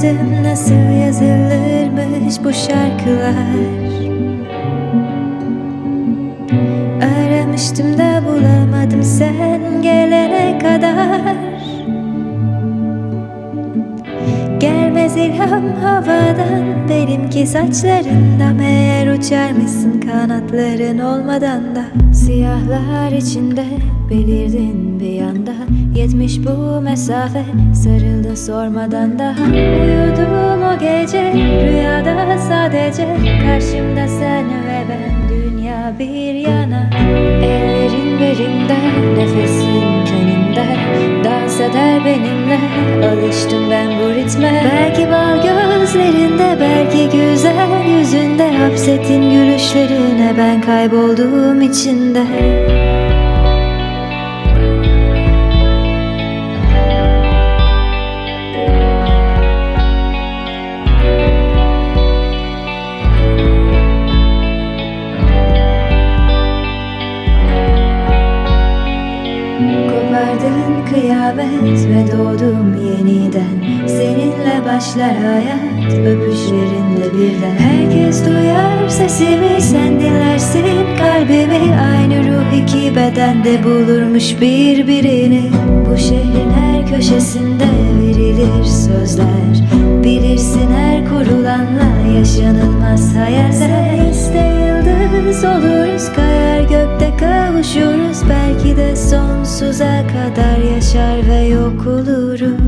Sormuştum nasıl yazılırmış bu şarkılar? Aramıştım da bulamadım sen gelene kadar. Gelmez ilham havadan Benimki saçlarında Meğer uçarmışsın kanatların olmadan da? Siyahlar içinde belirdin bir anda Yetmiş bu mesafe sarıldın sormadan daha Uyudum o gece rüyada sadece. Karşımda sen ve ben dünya bir yana. Ellerin belimde nefesin tenimde Dans eder benimle alıştım ben bu ritme. Belki bal gözlerinde yüzünde Hapsettin gülüşlerine ben kaybolduğum içinde Kıyamet ve doğdum yeniden. Seninle başlar hayat öpüşlerinle birden. Herkes duyar sesimi sen dinlersin. Kalbimi Aynı ruh iki bedende bulurmuş birbirini Bu şehrin her köşesinde verilir sözler. Bilirsin her kurulanla yaşanılmaz hayaller İste yıldız oluruz kayar gökte kavuşuruz Belki de sonsuza kadar yaşar ve yok oluruz